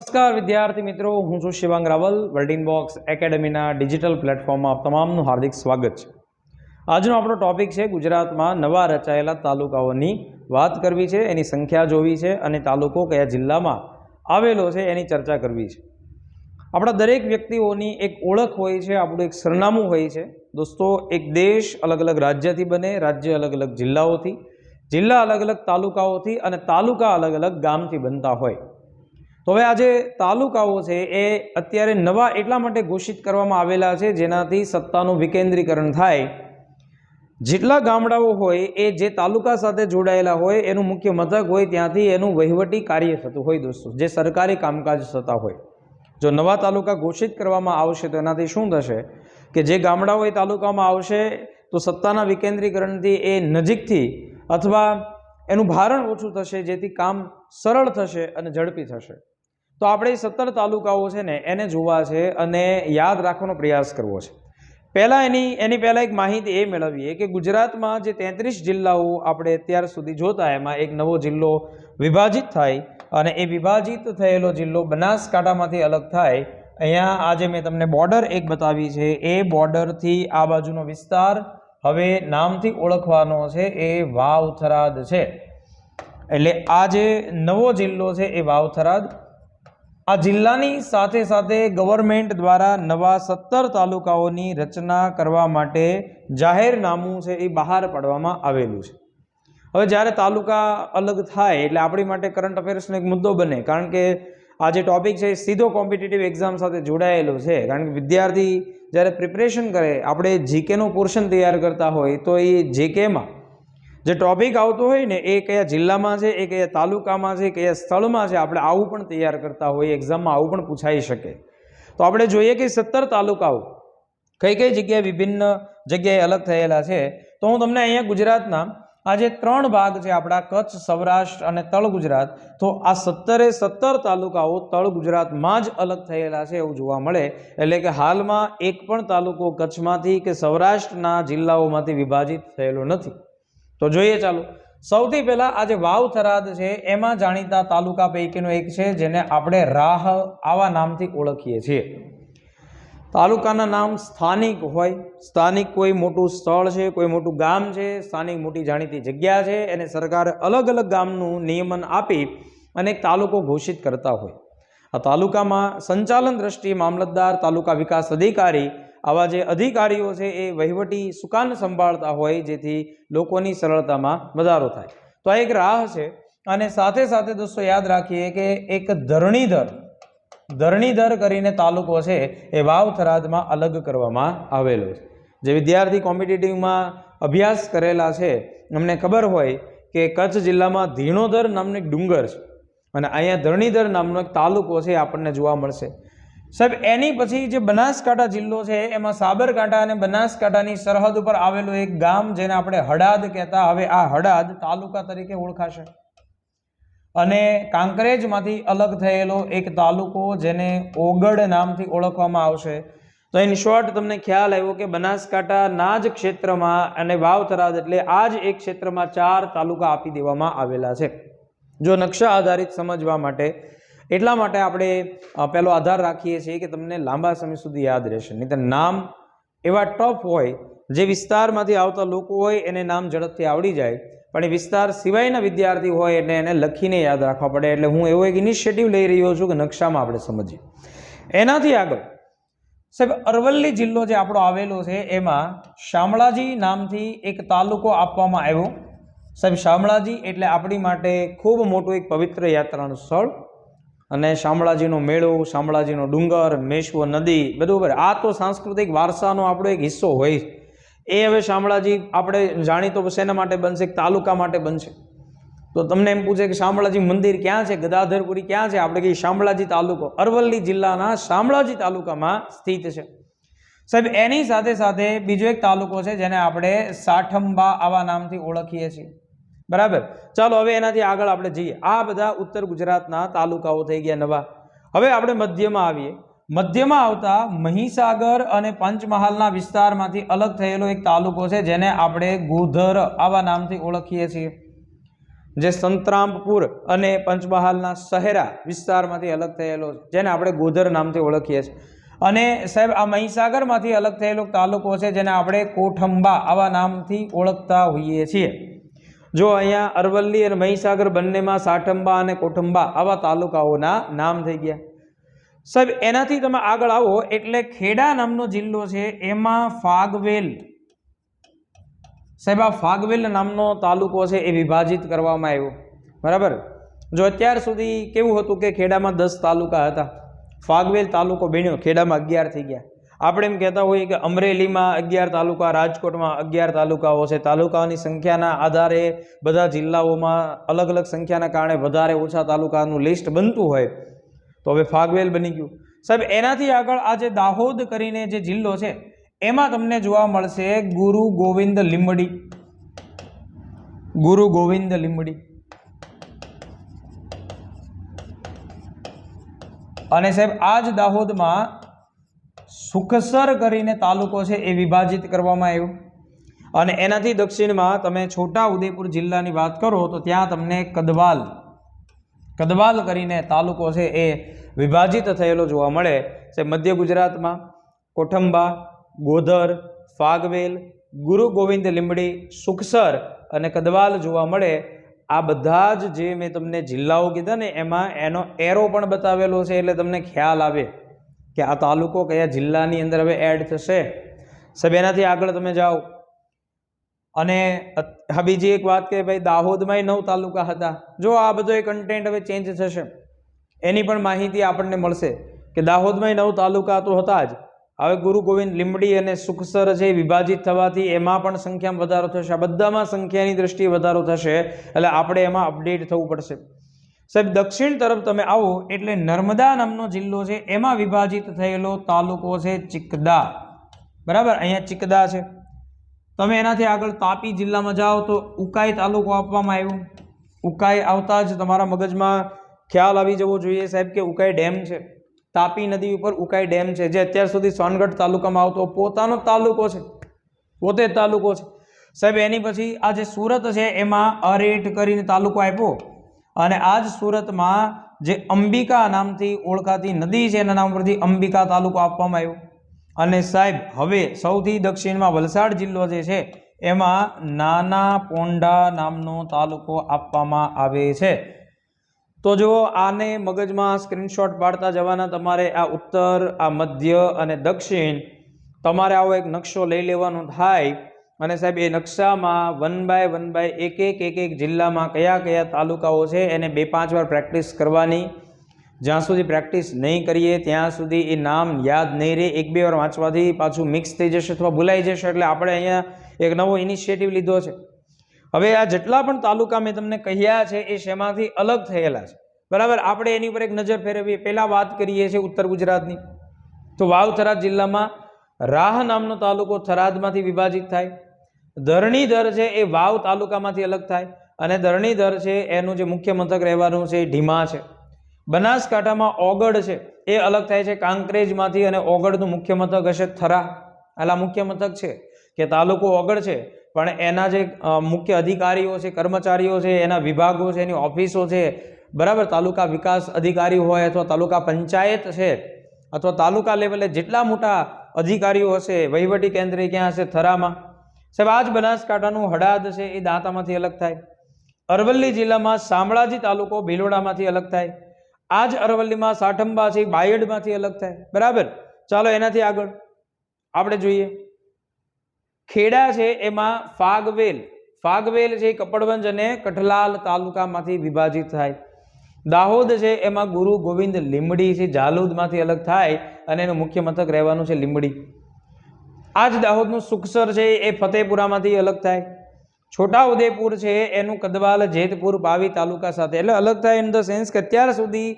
નમસ્કાર, વિદ્યાર્થી મિત્રો. હું છું શિવાંગ રાવલ વર્લ્ડિંગ બોક્સ એકેડેમીના ડિજિટલ પ્લેટફોર્મમાં આપ તમામનું હાર્દિક સ્વાગત છે. આજનો આપણો ટોપિક છે ગુજરાતમાં નવા રચાયેલા તાલુકાઓની વાત કરવી છે, એની સંખ્યા જોવી છે અને તાલુકો કયા જિલ્લામાં આવેલો છે એની ચર્ચા કરવી છે. આપણા દરેક વ્યક્તિઓની એક ઓળખ હોય છે, આપણું એક સરનામું હોય છે. દોસ્તો, એક દેશ અલગ અલગ રાજ્યથી બને, રાજ્ય અલગ અલગ જિલ્લાઓથી. જિલ્લા અલગ અલગ તાલુકાઓથી અને તાલુકા અલગ અલગ ગામથી બનતા હોય. તો હવે આ જે તાલુકાઓ છે એ અત્યારે નવા એટલા માટે ઘોષિત કરવામાં આવેલા છે જેનાથી સત્તાનું વિકેન્દ્રીકરણ થાય. જેટલા ગામડાઓ હોય એ જે તાલુકા સાથે જોડાયેલા હોય એનું મુખ્ય મથક હોય ત્યાંથી એનું વહીવટી કાર્ય થતું હોય દોસ્તો, જે સરકારી કામકાજ થતા હોય. જો નવા તાલુકા ઘોષિત કરવામાં આવશે તો એનાથી શું થશે કે જે ગામડાઓ એ તાલુકામાં આવશે તો સત્તાના વિકેન્દ્રીકરણથી એ નજીકથી અથવા એનું ભારણ ઓછું થશે જેથી કામ સરળ થશે અને ઝડપી થશે. તો આપણે સત્તર તાલુકાઓ છે ને, એને જોવા છે અને યાદ રાખવાનો પ્રયાસ કરવો છે. પહેલાં એની એની પહેલાં એક માહિતી એ મેળવીએ કે ગુજરાતમાં જે તેત્રીસ જિલ્લાઓ આપણે અત્યાર સુધી જોતા, એમાં એક નવો જિલ્લો વિભાજિત થાય અને એ વિભાજિત થયેલો જિલ્લો બનાસકાંઠામાંથી અલગ થાય. અહીંયા આજે મેં તમને બોર્ડર એક બતાવી છે. એ બોર્ડરથી આ બાજુનો વિસ્તાર હવે નામથી ઓળખવાનો છે, એ વાવથરાદ છે. એટલે આ જે નવો જિલ્લો છે, એ વાવથરાદ આ જિલ્લાની સાથે સાથે ગવર્મેન્ટ દ્વારા નવા સત્તર તાલુકાઓની રચના કરવા માટે જાહેરનામું છે એ બહાર પાડવામાં આવેલું છે. હવે જ્યારે તાલુકા અલગ થાય એટલે આપણી માટે કરંટ અફેર્સનો એક મુદ્દો બને, કારણ કે આ જે ટોપિક છે એ સીધો કોમ્પિટિટિવ એક્ઝામ સાથે જોડાયેલો છે. કારણ કે વિદ્યાર્થી જ્યારે પ્રિપરેશન કરે, આપણે જીકેનો પોર્શન તૈયાર કરતા હોય તો એ જીકેમાં જે ટોપિક આવતો હોય ને, એ કયા જિલ્લામાં છે, એ કયા તાલુકામાં છે, કયા સ્થળમાં છે, આપણે આવું પણ તૈયાર કરતા હોઈએ એક્ઝામમાં આવું પણ પૂછાઈ શકે. તો આપણે જોઈએ કે સત્તર તાલુકાઓ કઈ કઈ જગ્યાએ વિભિન્ન જગ્યાએ અલગ થયેલા છે. તો હું તમને અહીંયા ગુજરાતના આ જે ત્રણ ભાગ છે, આપણા કચ્છ, સૌરાષ્ટ્ર અને તળ ગુજરાત. તો આ સત્તરે સત્તર તાલુકાઓ તળ ગુજરાતમાં જ અલગ થયેલા છે એવું જોવા મળે. એટલે કે હાલમાં એક પણ તાલુકો કચ્છમાંથી કે સૌરાષ્ટ્રના જિલ્લાઓમાંથી વિભાજિત થયેલો નથી. તો જોઈએ ચાલો. સૌથી પહેલાં આજે વાવ થરાદ છે, એમાં જાણીતા તાલુકા પૈકીનો એક છે, જેને આપણે રાહ આવા નામથી ઓળખીએ છીએ. તાલુકાના નામ સ્થાનિક હોય. સ્થાનિક કોઈ મોટું સ્થળ છે, કોઈ મોટું ગામ છે, સ્થાનિક મોટી જાણીતી જગ્યા છે, એને સરકારે અલગ અલગ ગામનું નિયમન આપી અને એક તાલુકો ઘોષિત કરતા હોય. આ તાલુકામાં સંચાલન દ્રષ્ટિએ મામલતદાર, તાલુકા વિકાસ અધિકારી આવા જે અધિકારીઓ છે એ વહીવટી સુકાન સંભાળતા હોય, જેથી લોકોની સરળતામાં વધારો થાય. તો આ એક રાહ છે અને સાથે સાથે દોસ્તો યાદ રાખીએ કે એક ધરણીધર ધરણીધર કરીને તાલુકો છે એ વાવ થરાદમાં અલગ કરવામાં આવેલો છે. જે વિદ્યાર્થી કોમ્પિટિટિવમાં અભ્યાસ કરેલા છે, અમને ખબર હોય કે કચ્છ જિલ્લામાં ધીણોધર નામનો એક ડુંગર છે. અને અહીંયા ધરણીધર નામનો એક તાલુકો છે આપણને જોવા મળશે. સાહેબ, એની પછી જે બનાસકાંઠા જિલ્લો છે, એમાં સાબરકાંઠા અને બનાસકાંઠાની સરહદ ઉપર આવેલું એક ગામ જેને આપણે હડાદ કહેતા, હવે આ હડાદ તાલુકા તરીકે ઓળખાશે. અને કાંકરેજમાંથી અલગ થયેલો એક તાલુકો જેને ઓગડ નામથી ઓળખવામાં આવશે. તો ઇન શોર્ટ તમને ખ્યાલ આવ્યો કે બનાસકાંઠાના જ ક્ષેત્રમાં અને વાવ થરાદ એટલે આ જ એક ક્ષેત્રમાં ચાર તાલુકા આપી દેવામાં આવેલા છે. જો નકશા આધારિત સમજવા માટે એટલા માટે આપણે પહેલો આધાર રાખીએ છીએ કે તમને લાંબા સમય સુધી યાદ રહેશે. નહીં નામ એવા ટફ હોય, જે વિસ્તારમાંથી આવતા લોકો હોય, એને નામ ઝડપથી આવડી જાય. પણ એ વિસ્તાર સિવાયના વિદ્યાર્થી હોય એટલે એને લખીને યાદ રાખવા પડે. એટલે હું એવો એક ઇનિશિયેટિવ લઈ રહ્યો છું કે નકશામાં આપણે સમજીએ. એનાથી આગળ, સાહેબ, અરવલ્લી જિલ્લો જે આપણો આવેલો છે, એમાં શામળાજી નામથી એક તાલુકો આપવામાં આવ્યો. સાહેબ, શામળાજી એટલે આપણી માટે ખૂબ મોટું એક પવિત્ર યાત્રાનું સ્થળ. અને શામળાજીનો મેળો, શામળાજીનો ડુંગર, મેશ્વ નદી બરાબર આ તો સાંસ્કૃતિક વારસાનો આપણો એક હિસ્સો હોય. એ હવે શામળાજી આપણે જાણીતો શેના માટે બનશે? તાલુકા માટે બનશે. તો તમને એમ પૂછે કે શામળાજી મંદિર ક્યાં છે? ગદાધરપુરી ક્યાં છે? આપણે કહીએ શામળાજી તાલુકો. અરવલ્લી જિલ્લાના શામળાજી તાલુકામાં સ્થિત છે. સાહેબ, એની સાથે સાથે બીજો એક તાલુકો છે જેને આપણે સાઠંબા આવા નામથી ઓળખીએ છીએ. બરાબર? ચાલો હવે એનાથી આગળ આપણે જઈએ. આ બધા ઉત્તર ગુજરાતના તાલુકાઓ થઈ ગયા નવા. હવે આપણે મધ્યમાં આવીએ. મધ્યમાં આવતા મહીસાગર અને પંચમહાલના વિસ્તારમાંથી અલગ થયેલો એક તાલુકો છે, જેને આપણે ગોધર આવા નામથી ઓળખીએ છીએ. જે સંતરામપુર અને પંચમહાલના શહેરા વિસ્તારમાંથી અલગ થયેલો જેને આપણે ગોધર નામથી ઓળખીએ છીએ. અને સાહેબ, આ મહીસાગરમાંથી અલગ થયેલો તાલુકો છે, જેને આપણે કોઠંબા આવા નામથી ઓળખતા હોઈએ છીએ. જો અહીંયા અરવલ્લી અને મહીસાગર બંનેમાં સાઠંબા અને કોઠંબા આવા તાલુકાઓના નામ થઈ ગયા. સાહેબ, એનાથી તમે આગળ આવો, એટલે ખેડા નામનો જિલ્લો છે, એમાં ફાગવેલ. સાહેબ, આ ફાગવેલ નામનો તાલુકો છે એ વિભાજિત કરવામાં આવ્યો. બરાબર? જો અત્યાર સુધી કેવું હતું કે ખેડામાં દસ તાલુકા હતા, ફાગવેલ તાલુકો બન્યો, ખેડામાં અગિયાર થઈ ગયા. આપણે એમ કહેતા હોઈએ કે અમરેલીમાં અગિયાર તાલુકા, રાજકોટમાં અગિયાર તાલુકાઓ છે. તાલુકાઓની સંખ્યાના આધારે બધા જિલ્લાઓમાં અલગ અલગ સંખ્યાના કારણે વધારે ઓછા તાલુકાનું લિસ્ટ બનતું હોય. તો હવે ફાગવેલ બની ગયું. સાહેબ, એનાથી આગળ આ જે દાહોદ કરીને જે જિલ્લો છે, એમાં તમને જોવા મળશે ગુરુ ગોવિંદ લીંબડી. ગુરુ ગોવિંદ લીંબડી. અને સાહેબ, આ જ દાહોદમાં સુખસર કરીને તાલુકો છે એ વિભાજિત કરવામાં આવ્યો. અને એનાથી દક્ષિણમાં તમે છોટા ઉદેપુર જિલ્લાની વાત કરો તો ત્યાં તમને કદવાલ કદવાલ કરીને તાલુકો છે એ વિભાજિત થયેલો જોવા મળે છે. મધ્ય ગુજરાતમાં કોઠંબા, ગોધર, ફાગવેલ, ગુરુ ગોવિંદ લીંબડી, સુખસર અને કદવાલ જોવા મળે. આ બધા જ જે મેં તમને જિલ્લાઓ કીધા ને એમાં એનો એરો પણ બતાવેલો છે એટલે તમને ખ્યાલ આવે. કે આ તાલુકો કયા જિલ્લાની અંદર હવે એડ થશે? સાહેબ, એનાથી આગળ તમે જાઓ. અને બીજી એક વાત કે ભાઈ દાહોદમાંય નવ તાલુકા હતા. જો આ બધો એ કન્ટેન્ટ હવે ચેન્જ થશે, એની પણ માહિતી આપણને મળશે કે દાહોદમાંય નવ તાલુકા તો હતા જ. હવે ગુરુ ગોવિંદ લીંબડી અને સુખસર છે વિભાજિત થવાથી એમાં પણ સંખ્યામાં વધારો થશે. આ બધામાં સંખ્યાની દ્રષ્ટિએ વધારો થશે, એટલે આપણે એમાં અપડેટ થવું પડશે. સાહેબ, દક્ષિણ તરફ તમે આવો એટલે નર્મદા નામનો જિલ્લો છે, એમાં વિભાજિત થયેલો તાલુકો છે ચિકદા. બરાબર? અહીંયા ચિકદા છે. તમે એનાથી આગળ તાપી જિલ્લામાં જાઓ તો ઉકાઈ તાલુકો આપવામાં આવ્યો. ઉકાઈ આવતા જ તમારા મગજમાં ખ્યાલ આવી જવો જોઈએ સાહેબ કે ઉકાઈ ડેમ છે. તાપી નદી ઉપર ઉકાઈ ડેમ છે, જે અત્યાર સુધી સોનગઢ તાલુકામાં આવતો પોતાનો તાલુકો છે. પોતે તાલુકો છે. સાહેબ, એની પછી આ જે સુરત છે એમાં અરેઠ કરીને તાલુકો આપ્યો. અને આ જ સુરતમાં જે અંબિકા નામથી ઓળખાતી નદી છે, એના નામ પરથી અંબિકા તાલુકો આપવામાં આવ્યો. અને સાહેબ, હવે સૌથી દક્ષિણમાં વલસાડ જિલ્લો જે છે, એમાં નાના પોંડા નામનો તાલુકો આપવામાં આવે છે. તો જો આને મગજમાં સ્ક્રીનશોટ પાડતા જવાના તમારે આ ઉત્તર, આ મધ્ય અને દક્ષિણ. તમારે આવો એક નકશો લઈ લેવાનો થાય. અને સાહેબ, એ નકશામાં વન બાય વન બાય એક એક એક એક જિલ્લામાં કયા કયા તાલુકાઓ છે, એને બે પાંચ વાર પ્રેક્ટિસ કરવાની. જ્યાં સુધી પ્રેક્ટિસ નહીં કરીએ, ત્યાં સુધી એ નામ યાદ નહીં રહે. એક બે વાર વાંચવાથી પાછું મિક્સ થઈ જશે અથવા ભૂલાઈ જશે, એટલે આપણે અહીંયા એક નવો ઇનિશિયેટિવ લીધો છે. હવે આ જેટલા પણ તાલુકા મેં તમને કહ્યા છે, એ શેમાંથી અલગ થયેલા છે? બરાબર? આપણે એની ઉપર એક નજર ફેરવીએ. પહેલાં વાત કરીએ છીએ ઉત્તર ગુજરાતની. તો વાવ થરાદ જિલ્લામાં રાહ નામનો તાલુકો થરાદમાંથી વિભાજિત થાય. ધરણીધર છે એ વાવ તાલુકામાંથી અલગ થાય અને ધરણીધર છે એનું જે મુખ્ય મથક રહેવાનું છે એ ઢીમા છે. બનાસકાંઠામાં ઓગડ છે એ અલગ થાય છે કાંકરેજમાંથી અને ઓગડનું મુખ્ય મથક હશે થરા. આલા મુખ્ય મથક છે કે તાલુકો ઓગડ છે, પણ એના જે મુખ્ય અધિકારીઓ છે, કર્મચારીઓ છે, એના વિભાગો છે, એની ઓફિસો છે, બરાબર તાલુકા વિકાસ અધિકારી હોય અથવા તાલુકા પંચાયત છે, અથવા તાલુકા લેવલે જેટલા મોટા અધિકારીઓ હશે, વહીવટી કેન્દ્ર ક્યાં હશે? થરામાં. સાહેબ આ જ બનાસકાંઠાનું હડાદ છે, એ દાંતામાંથી અલગ થાય. અરવલ્લી જિલ્લામાં શામળાજી તાલુકો ભીલોડામાંથી અલગ થાય. આ જ અરવલ્લીમાં સાઠંબા છે, બાયડમાંથી અલગ થાય. બરાબર? ચાલો એનાથી આગળ. આપણે જોઈએ. ખેડા છે, એમાં ફાગવેલ. ફાગવેલ છે, કપડવંજ અને કઠલાલ તાલુકામાંથી વિભાજિત થાય. દાહોદ છે, એમાં ગુરુ ગોવિંદ લીંબડી છે, જાલુદમાંથી અલગ થાય અને એનું મુખ્ય મથક રહેવાનું છે લીંબડી. આ જ દાહોદનું સુખસર છે એ ફતેપુરામાંથી અલગ થાય. છોટા ઉદેપુર છે એનું કદવાલ જેતપુર પાવી તાલુકા સાથે. એટલે અલગ થાય ઇન ધ સેન્સ કે અત્યાર સુધી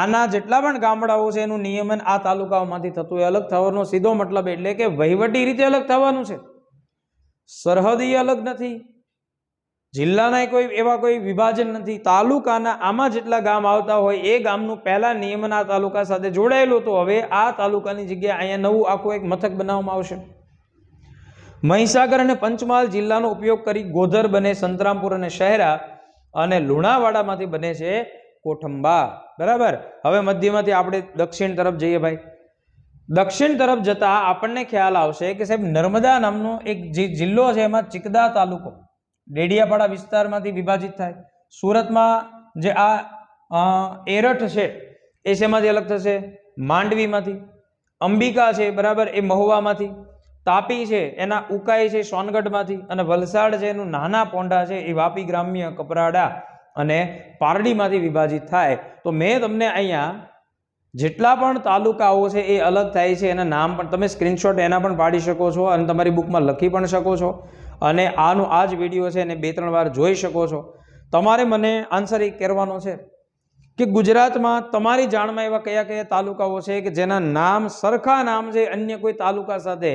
આના જેટલા પણ ગામડાઓ છે એનું નિયમન આ તાલુકાઓમાંથી થતું હોય. અલગ થવાનો સીધો મતલબ એટલે કે વહીવટી રીતે અલગ થવાનું છે. સરહદી અલગ નથી. જિલ્લાના કોઈ એવા કોઈ વિભાજન નથી. તાલુકાના આમાં જેટલા ગામ આવતા હોય એ ગામનું પહેલાં નિયમન આ તાલુકા સાથે જોડાયેલું તો હવે આ તાલુકાની જગ્યાએ અહીંયા નવું આખું એક મથક બનાવવામાં આવશે. મહીસાગર અને પંચમહાલ જિલ્લાનો ઉપયોગ કરી ગોધર બને, સંતરામપુર અને શહેરા અને લુણાવાડામાંથી બને છે કોઠંબા. બરાબર? હવે મધ્યમાંથી આપણે દક્ષિણ તરફ જઈએ ભાઈ. દક્ષિણ તરફ જતા આપણને ખ્યાલ આવશે કે સાહેબ, નર્મદા નામનો એક જે જિલ્લો છે એમાં ચિકદા તાલુકો, ડેડિયાપાડા વિસ્તારમાંથી વિભાજિત થાય. સુરતમાં જે આ એરઠ છે, એ શેમાંથી અલગ થશે? માંડવીમાંથી. અંબિકા છે, બરાબર? એ મહુવામાંથી. તાપી છે, એના ઉકાઈ છે સોનગઢમાંથી અને વલસાડ છે એનું નાના પોંડા છે એ વાપી ગ્રામ્ય કપરાડા અને પારડીમાંથી વિભાજિત થાય. તો મેં તમને અહીંયા જેટલા પણ તાલુકાઓ છે એ અલગ થાય છે, એના નામ પણ તમે સ્ક્રીનશોટ એના પણ પાડી શકો છો અને તમારી બુકમાં લખી પણ શકો છો. અને આનું આ જ વીડિયો છે, એને બે ત્રણ વાર જોઈ શકો છો. તમારે મને આન્સર એ કહેવાનો છે કે ગુજરાતમાં તમારી જાણમાં એવા કયા કયા તાલુકાઓ છે કે જેના નામ સરખા નામ છે, અન્ય કોઈ તાલુકા સાથે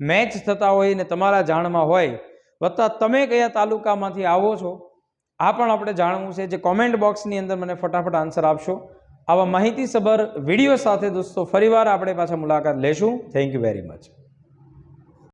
મેચ થતા હોય ને તમારા જાણમાં હોય, વત્તા તમે કયા તાલુકામાંથી આવો છો, આ પણ આપણે જાણવું છે. જે કોમેન્ટ બોક્સની અંદર મને ફટાફટ આન્સર આપશો. આવા માહિતીસભર વીડિયો સાથે દોસ્તો, ફરીવાર આપણે પાછા મુલાકાત લેશું. Thank you very much